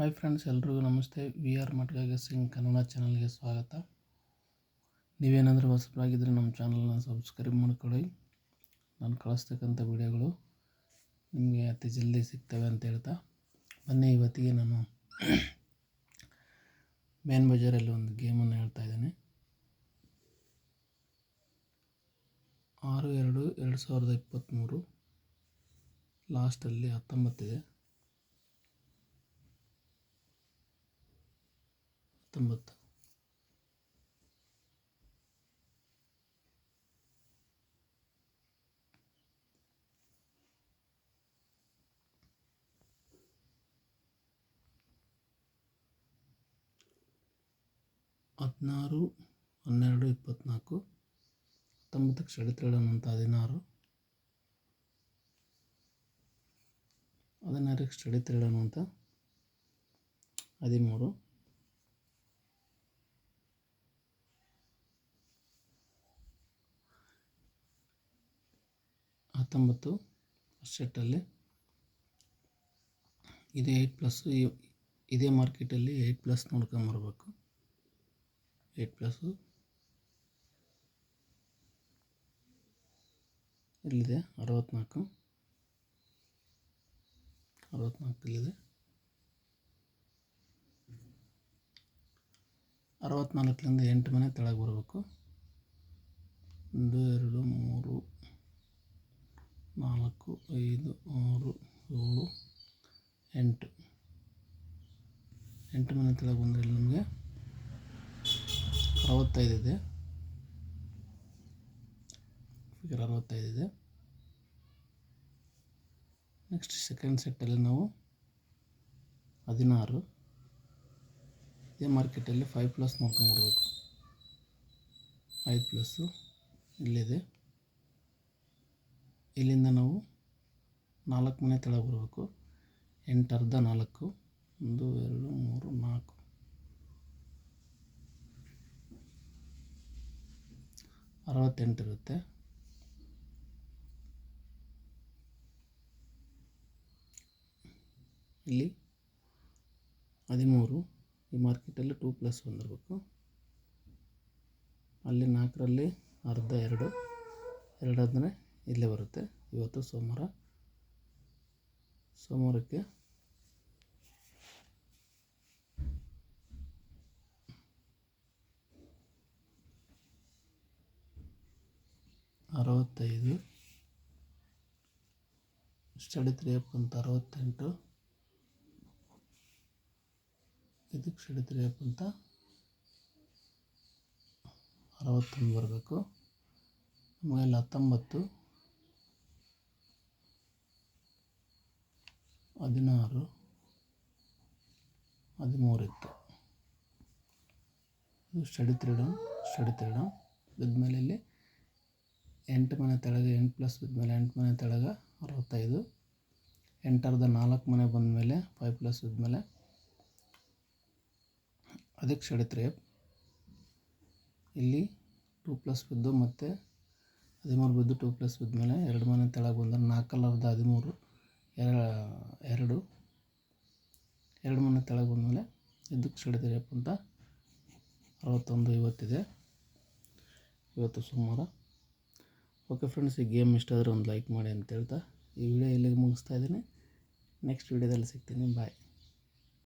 Hi friends ಎಲ್ರಿಗೂ ನಮಸ್ತೆ. V R ಮಟ್ಗಾಗಿ ಸಿಂಗ್ ಕನ್ನಡ ಚಾನಲ್ಗೆ ಸ್ವಾಗತ. ನೀವೇನಾದರೂ ಹೊಸಬರಾಗಿದ್ದರೆ ನಮ್ಮ ಚಾನಲ್ನ ಸಬ್ಸ್ಕ್ರೈಬ್ ಮಾಡ್ಕೊಳ್ಳಿ. ನಾನು ಕಳಿಸ್ತಕ್ಕಂಥ ವಿಡಿಯೋಗಳು ನಿಮಗೆ ಅತಿ ಜಲ್ದಿ ಸಿಗ್ತವೆ ಅಂತ ಹೇಳ್ತಾ. ಬನ್ನಿ, ಇವತ್ತಿಗೆ ನಾನು ಮೇನ್ ಬಜಾರಲ್ಲಿ ಒಂದು ಗೇಮನ್ನು ಹೇಳ್ತಾ ಇದ್ದೇನೆ. ಆರು ಎರಡು ಎರಡು ಸಾವಿರದ ಇಪ್ಪತ್ತ್ಮೂರು ಲಾಸ್ಟಲ್ಲಿ ಹತ್ತೊಂಬತ್ತಿದೆ. ಹತ್ತೊಂಬತ್ತು. ಹದಿನಾರು ಹನ್ನೆರಡು ಇಪ್ಪತ್ತ್ನಾಲ್ಕು ಹತ್ತೊಂಬತ್ತಕ್ಕೆ ಚಳಿತ್ರೇಳನ್ ಅಂತ ಹದಿನಾರು. ಹದಿನಾರಕ್ಕೆ ಚಳಿತ್ರೇಳನ್ ಅಂತ ಹದಿಮೂರು. ಹತ್ತೊಂಬತ್ತು ಸೆಟ್ಟಲ್ಲಿ ಇದೇ ಏಯ್ಟ್ ಪ್ಲಸ್ಸು ಇದೇ ಮಾರ್ಕೆಟಲ್ಲಿ ಏಯ್ಟ್ ಪ್ಲಸ್ ನೋಡ್ಕೊಂಬರ್ಬೇಕು ಏಯ್ಟ್ ಪ್ಲಸ್ಸು ಇಲ್ಲಿದೆ ಅರವತ್ತ್ನಾಲ್ಕು ಅರವತ್ತ್ನಾಲ್ಕಲ್ಲಿದೆ ಅರವತ್ತ್ನಾಲ್ಕರಿಂದ ಎಂಟು ಮನೆ ತೆಳಗೆ ಬರಬೇಕು. ಒಂದು, ಎರಡು ಮೂರು ನಾಲ್ಕು ಐದು, ಆರು, ಏಳು, ಎಂಟು. ಎಂಟು ಮನೆ ತಳಗೆ ಬಂದರೆ ಇಲ್ಲಿ ನಮಗೆ ಅರವತ್ತೈದು ಇದೆ. ಫಿಗರ್ ಅರವತ್ತೈದು ಇದೆ. ನೆಕ್ಸ್ಟ್ ಸೆಕೆಂಡ್ ಸೆಟ್ಟಲ್ಲಿ ನಾವು ಹದಿನಾರು. ಇದೇ ಮಾರ್ಕೆಟಲ್ಲಿ ಫೈವ್ ಪ್ಲಸ್ ನೋಡ್ಕೊಂಬಿಡ್ಬೇಕು ಐದು ಪ್ಲಸ್ಸು ಇಲ್ಲಿದೆ. ಇಲ್ಲಿಂದ ನಾವು ನಾಲ್ಕು ಮನೆ ತೆಳಗೆ ಬರಬೇಕು. ಎಂಟು, ಅರ್ಧ, ನಾಲ್ಕು, ಒಂದು, ಎರಡು, ಮೂರು, ನಾಲ್ಕು. ಅರವತ್ತೆಂಟು ಇರುತ್ತೆ. ಇಲ್ಲಿ ಹದಿಮೂರು. ಈ ಮಾರ್ಕೆಟಲ್ಲಿ ಟೂ ಪ್ಲಸ್ ಬಂದಿರಬೇಕು. ಅಲ್ಲಿ ನಾಲ್ಕರಲ್ಲಿ ಅರ್ಧ, ಎರಡು ಎರಡು ಹದಿನೇ ಇಲ್ಲೇ ಬರುತ್ತೆ. ಇವತ್ತು ಸೋಮವಾರ. ಸೋಮವಾರಕ್ಕೆ ಅರವತ್ತೈದು. ಸ್ಟಡಿ ತ್ರೀ ಎಫ್ ಅಂತ ಅರವತ್ತೆಂಟು. ಇದಕ್ಕೆ ಸ್ಟಡಿ ತ್ರೀ ಎಫ್ ಅಂತ ಅರವತ್ತೊಂದು ಬರಬೇಕು. ಆಮೇಲೆ ಹತ್ತೊಂಬತ್ತು. ಹದಿನಾರು ಹದಿಮೂರಿತ್ತು ಇದು study three down study three down ಬಿದ್ಮೇಲೆ ಇಲ್ಲಿ ಎಂಟು ಮನೆ ತೆಳಗೆ ಎಂಟು ಪ್ಲಸ್ ಬಿದ್ಮೇಲೆ ಎಂಟು ಮನೆ ತೆಳಗೆ ಅರವತ್ತೈದು. ಎಂಟರ್ದ ನಾಲ್ಕು ಮನೆ ಬಂದಮೇಲೆ ಫೈವ್ ಪ್ಲಸ್ ಮೇಲೆ ಅದಕ್ಕೆ ಸ್ಟಡಿ ಇಲ್ಲಿ ಟೂ ಪ್ಲಸ್ ಬಿದ್ದು ಮತ್ತು ಹದಿಮೂರು ಬಿದ್ದು ಟೂ ಪ್ಲಸ್ ಬಿದ್ಮೇಲೆ ಎರಡು ಮನೆ ತೆಳಗೆ ಬಂದರೆ ನಾಲ್ಕಲ್ಲರ್ಧ ಹದಿಮೂರು. ಎರಡು ಎರಡು ಮನೆ ತೆಳಗೆ ಬಂದಮೇಲೆ ಇದಕ್ಕೆ ಸಿಡಿದಿರಪ್ಪ ಅಂತ ಅರವತ್ತೊಂದು ಇವತ್ತಿದೆ ಇವತ್ತು ಸೋಮವಾರ. ಓಕೆ ಫ್ರೆಂಡ್ಸ್ ಈ ಗೇಮ್ ಇಷ್ಟ ಆದರೆ ಒಂದು ಲೈಕ್ ಮಾಡಿ ಅಂತ ಹೇಳ್ತಾ ಈ ವಿಡಿಯೋ ಇಲ್ಲಿಗೆ ಮುಗಿಸ್ತಾ ಇದ್ದೀನಿ. ನೆಕ್ಸ್ಟ್ ವಿಡಿಯೋದಲ್ಲಿ ಸಿಗ್ತೀನಿ. ಬಾಯ್